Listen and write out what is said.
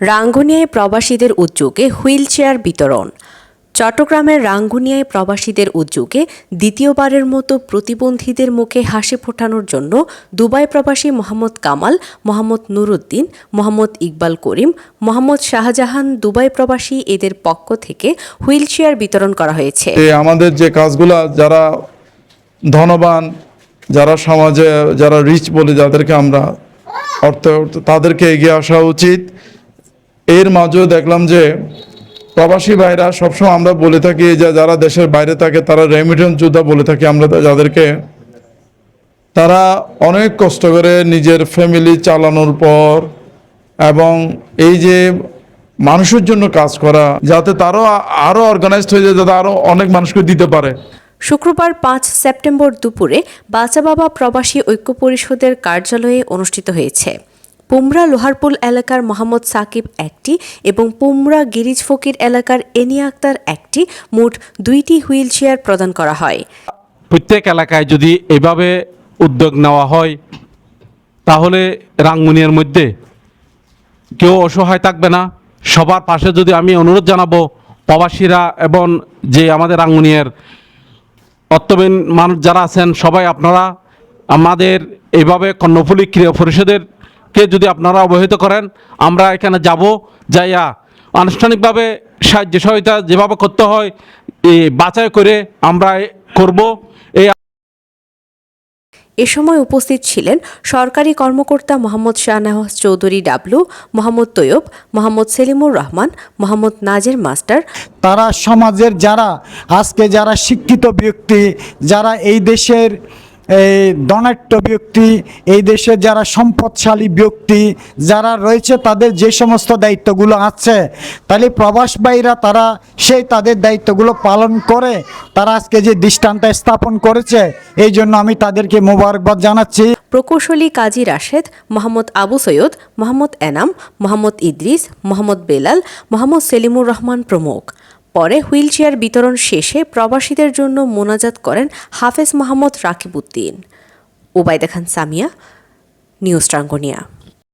রাঙ্গুনিয়ায় প্রবাসীদের উদ্যোগে wheel chair বিতরণ। চট্টগ্রামের রাঙ্গুনিয়ায় প্রবাসীদের উদ্যোগে দ্বিতীয়বারের মতো প্রতিবন্ধীদের মুখে হাসি ফোটানোর জন্য দুবাই প্রবাসী মোহাম্মদ কামাল, মোহাম্মদ নুরুদ্দিন, মোহাম্মদ ইকবাল করিম, মোহাম্মদ শাহজাহান দুবাই প্রবাসী এদের পক্ষ থেকে হুইল চেয়ার বিতরণ করা হয়েছে। আমাদের যে কাজগুলা, যারা ধনবান, যারা সমাজে, যারা রিচ বলে যাদেরকে আমরা অর্থ, তাদেরকে এগিয়ে আসা উচিত। এর মাঝেও দেখলাম যে প্রবাসী ভাইরা সবসময় আমরা বলে থাকি যে যারা দেশের বাইরে থাকে, তারা রেমিটেন্স যোদ্ধা বলে থাকি। আমরা যাদেরকে, তারা অনেক কষ্ট করে নিজের ফ্যামিলি চালানোর পর এবং এই যে মানুষের জন্য কাজ করা, যাতে তারও আরও অর্গানাইজড হয়ে যায়, যাতে আরও অনেক মানুষকে দিতে পারে। শুক্রবার পাঁচ সেপ্টেম্বর দুপুরে বাচা বাবা প্রবাসী ঐক্য পরিষদের কার্যালয়ে অনুষ্ঠিত হয়েছে। পুমরা লোহারপুল এলাকার মোহাম্মদ সাকিব একটি এবং পুমরা গিরিজ ফকির এলাকার এনিয়া আক্তার একটি। মোট দুইটি হুইল চেয়ার প্রদান করা হয়। প্রত্যেক এলাকায় যদি এভাবে উদ্যোগ নেওয়া হয়, তাহলে রাঙ্গুনিয়ার মধ্যে কেউ অসহায় থাকবে না। সবার পাশে যদি আমি অনুরোধ জানাব, প্রবাসীরা এবং যে আমাদের রাঙ্গুনিয়ার অর্থবিন মানুষ যারা আছেন, সবাই আপনারা আমাদের এইভাবে কর্ণফুলী ক্রীড়া পরিষদেরকে যদি আপনারা অবহিত করেন আমরা এখানে যাব যাইয়া আনুষ্ঠানিকভাবে সাহায্য সহায়তা যেভাবে করতে হয় এ বাছাই করে আমরা করব। এই এ সময় উপস্থিত ছিলেন সরকারি কর্মকর্তা মোহাম্মদ শাহনওয়াজ চৌধুরী ডাবলু মোহাম্মদ তৈয়ব মোহাম্মদ সেলিমুর রহমান মোহাম্মদ নাজের মাস্টার। তারা সমাজের যারা আজকে যারা শিক্ষিত ব্যক্তি যারা এই দেশের এই ধনাঢ্য ব্যক্তি, এই দেশের যারা সম্পদশালী ব্যক্তি যারা রয়েছে, তাদের যে সমস্ত দায়িত্বগুলো আছে, তাহলে প্রবাস ভাইরা তারা সেই তাদের দায়িত্বগুলো পালন করে, তারা আজকে যে দৃষ্টান্ত স্থাপন করেছে, এই জন্য আমি তাদেরকে মোবারকবাদ জানাচ্ছি। প্রকৌশলী কাজী রাশেদ, মোহাম্মদ আবু সৈয়দ, মোহাম্মদ এনাম, মোহাম্মদ ইদ্রিস, মোহাম্মদ বেলাল, মোহাম্মদ সেলিমুর রহমান প্রমুখ। পরে হুইল চেয়ার বিতরণ শেষে প্রবাসীদের জন্য মোনাজাত করেন হাফেজ মোহাম্মদ রাকিবউদ্দিন। ওবায়দা খান সামিয়া, নিউজ ট্রাঙ্গনিয়া